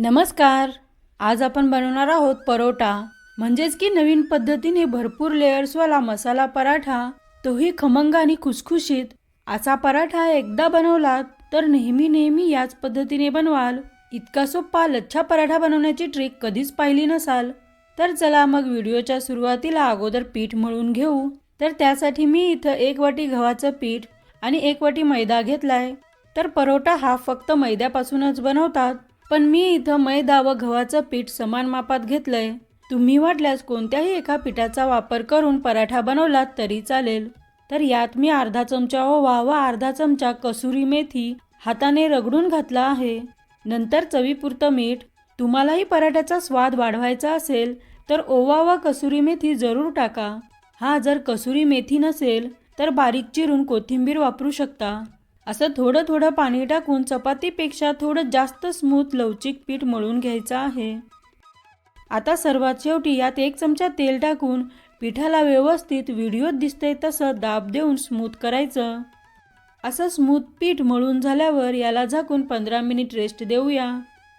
नमस्कार. आज आपण बनवणार आहोत परोटा म्हणजेच की नवीन पद्धतीने भरपूर लेयर्सवाला मसाला पराठा. तोही खमंग आणि खुसखुशीत. असा पराठा एकदा बनवलात तर नेहमी नेहमी याच पद्धतीने बनवाल. इतका सोपा लच्छा पराठा बनवण्याची ट्रिक कधीच पाहिली नसाल. तर चला मग व्हिडिओच्या सुरुवातीला अगोदर पीठ मळून घेऊ. तर त्यासाठी मी इथं एक वाटी गव्हाचं पीठ आणि एक वाटी मैदा घेतलाय. तर परोटा हा फक्त मैद्यापासूनच बनवतात. पण मी इथं मैदा व गव्हाचं पीठ समान मापात घेतलंय. तुम्ही वाटल्यास कोणत्याही एका पिठाचा वापर करून पराठा बनवलात तरी चालेल. तर यात मी अर्धा चमचा ओवा व अर्धा चमचा कसुरी मेथी हाताने रगडून घातला आहे. नंतर चवीपुरतं मीठ तुम्हालाही पराठ्याचा स्वाद वाढवायचा असेल तर ओवा व कसुरी मेथी जरूर टाका. हा जर कसुरी मेथी नसेल तर बारीक चिरून कोथिंबीर वापरू शकता. असं थोडं थोडं पाणी टाकून चपातीपेक्षा थोडं जास्त स्मूथ लवचिक पीठ मळून घ्यायचं आहे. आता सर्वात शेवटी यात एक चमचा तेल टाकून पिठाला व्यवस्थित व्हिडिओत दिसतंय तसं दाब देऊन स्मूथ करायचं. असं स्मूथ पीठ मळून झाल्यावर याला झाकून पंधरा मिनिट रेस्ट देऊया.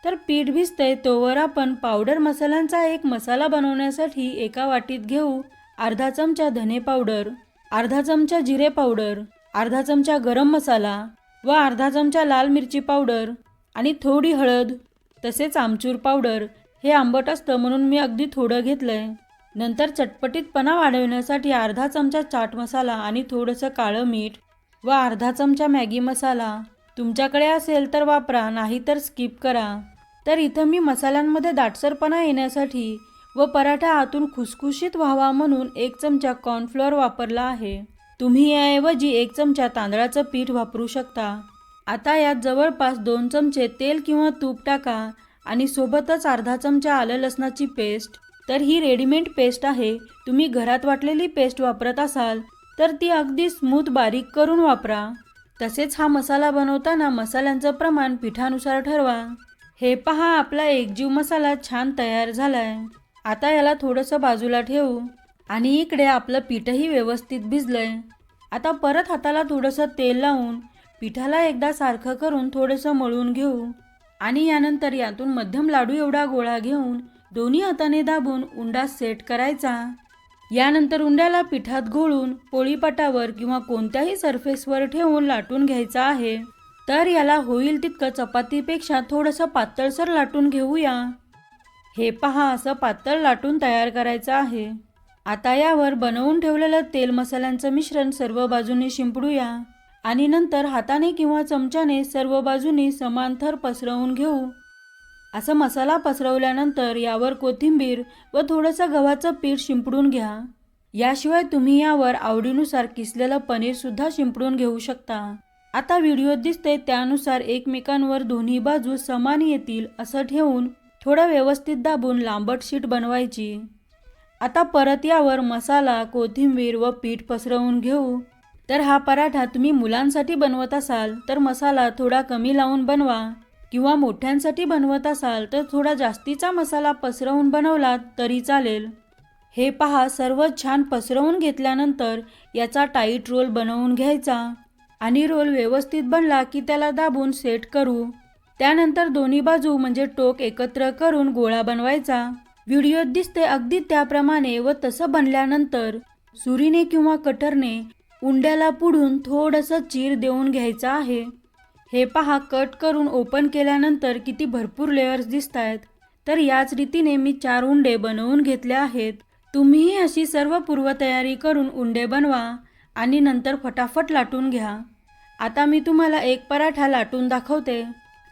तर पीठ भिजतंय तोवर आपण पावडर मसाल्यांचा एक मसाला बनवण्यासाठी एका वाटीत घेऊ. अर्धा चमचा धने पावडर अर्धा चमचा जिरे पावडर अर्धा चमचा गरम मसाला व अर्धा चमचा लाल मिरची पावडर आणि थोडी हळद तसेच आमचूर पावडर हे आंबट असतं म्हणून मी अगदी थोडं घेतलंय. नंतर चटपटीतपणा वाढवण्यासाठी अर्धा चमचा चाट मसाला आणि थोडंसं काळं मीठ व अर्धा चमचा मॅगी मसाला. तुमच्याकडे असेल तर वापरा नाहीतर स्किप करा. तर इथं मी मसाल्यांमध्ये दाटसरपणा येण्यासाठी व पराठा आतून खुसखुशीत व्हावा म्हणून एक चमचा कॉर्नफ्लोअर वापरला आहे. तुम्ही याऐवजी एक चमचा तांदळाचं पीठ वापरू शकता. आता यात जवळपास दोन चमचे तेल किंवा तूप टाका आणि सोबतच अर्धा चमचा आलं लसणाची पेस्ट. तर ही रेडीमेड पेस्ट आहे. तुम्ही घरात वाटलेली पेस्ट वापरत असाल तर ती अगदी स्मूथ बारीक करून वापरा. तसेच हा मसाला बनवताना मसाल्यांचं प्रमाण पिठानुसार ठरवा. हे पहा आपला एकजीव मसाला छान तयार झालाय. आता याला थोडंसं बाजूला ठेवू. आणि इकडे आपलं पीठही व्यवस्थित भिजलंय. आता परत हाताला थोडंसं तेल लावून पिठाला एकदा सारखं करून थोडंसं मळून घेऊ. आणि यानंतर यातून मध्यम लाडू एवढा गोळा घेऊन दोन्ही हाताने दाबून उंडा सेट करायचा. यानंतर उंड्याला पिठात घोळून पोळीपाटावर किंवा कोणत्याही सरफेसवर ठेवून लाटून घ्यायचा आहे. तर याला होईल तितकं चपातीपेक्षा थोडंसं पातळसर लाटून घेऊया. हे पहा असं पातळ लाटून तयार करायचं आहे. आता यावर बनवून ठेवलेलं तेल मसाल्यांचं मिश्रण सर्व बाजूनी शिंपडूया. आणि नंतर हाताने किंवा चमच्याने सर्व बाजूनी समान थर पसरवून घेऊ. असं मसाला पसरवल्यानंतर यावर कोथिंबीर व थोडंसं गव्हाचं पीठ शिंपडून घ्या. याशिवाय तुम्ही यावर आवडीनुसार किसलेलं पनीरसुद्धा शिंपडून घेऊ शकता. आता व्हिडिओत दिसते त्यानुसार एकमेकांवर दोन्ही बाजू समान येतील असं ठेवून थोडं व्यवस्थित दाबून लांबट शीट बनवायची. आता परत यावर मसाला कोथिंबीर व पीठ पसरवून घेऊ. तर हा पराठा तुम्ही मुलांसाठी बनवत असाल तर मसाला थोडा कमी लावून बनवा. किंवा मोठ्यांसाठी बनवत असाल तर थोडा जास्तीचा मसाला पसरवून बनवलात तरी चालेल. हे पहा सर्व छान पसरवून घेतल्यानंतर याचा टाईट रोल बनवून घ्यायचा. आणि रोल व्यवस्थित बनला की त्याला दाबून सेट करू. त्यानंतर दोन्ही बाजू म्हणजे टोक एकत्र करून गोळा बनवायचा. व्हिडिओत दिसते अगदी त्याप्रमाणे व तसं बनल्यानंतर सुरीने किंवा कटरने उंड्याला पुढून थोडंसं चीर देऊन घ्यायचं आहे. हे पहा कट करून ओपन केल्यानंतर किती भरपूर लेयर्स दिसत आहेत तर याच रीतीने मी चार उंडे बनवून घेतले आहेत. तुम्हीही अशी सर्व पूर्वतयारी करून उंडे बनवा आणि नंतर फटाफट लाटून घ्या. आता मी तुम्हाला एक पराठा लाटून दाखवते.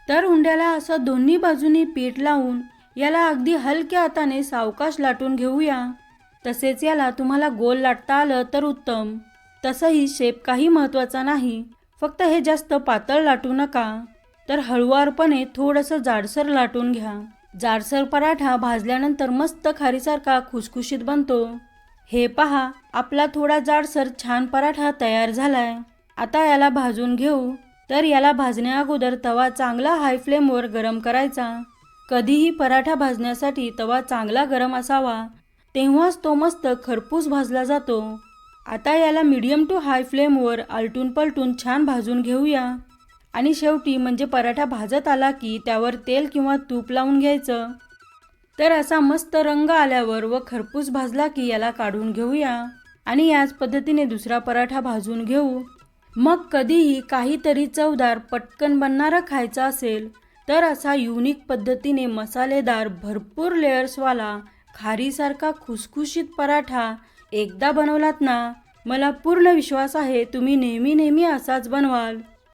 तर उंड्याला असं दोन्ही बाजूनी पीठ लावून याला अगदी हलक्या हाताने सावकाश लाटून घेऊया. तसेच याला तुम्हाला गोल लाटता आलं तर उत्तम. तसंही शेप काही महत्त्वाचा नाही. फक्त हे जास्त पातळ लाटू नका. तर हळुवारपणे थोडंसं जाडसर लाटून घ्या. जाडसर पराठा भाजल्यानंतर मस्त खारीसारखा खुसखुशीत बनतो. हे पहा आपला थोडा जाडसर छान पराठा तयार झालाय. आता याला भाजून घेऊ. तर याला भाजण्या अगोदर तवा चांगला हाय फ्लेमवर गरम करायचा. कधीही पराठा भाजण्यासाठी तवा चांगला गरम असावा. तेव्हाच तो मस्त खरपूस भाजला जातो. आता याला मीडियम टू हाय फ्लेमवर आलटून पलटून छान भाजून घेऊया. आणि शेवटी म्हणजे पराठा भाजत आला की त्यावर तेल किंवा तूप लावून घ्यायचं. तर असा मस्त रंग आल्यावर व खरपूस भाजला की याला काढून घेऊया. आणि याच पद्धतीने दुसरा पराठा भाजून घेऊ. मग कधीही काहीतरी चवदार पटकन बनणारा खायचा असेल तर असा युनिक पद्धतीने मसालेदार भरपूर लेयर्सवाला खारीसारखा खुसखुशीत पराठा एकदा बनवलात ना मला पूर्ण विश्वास आहे तुम्ही नेहमी नेहमी असाच बनवाल.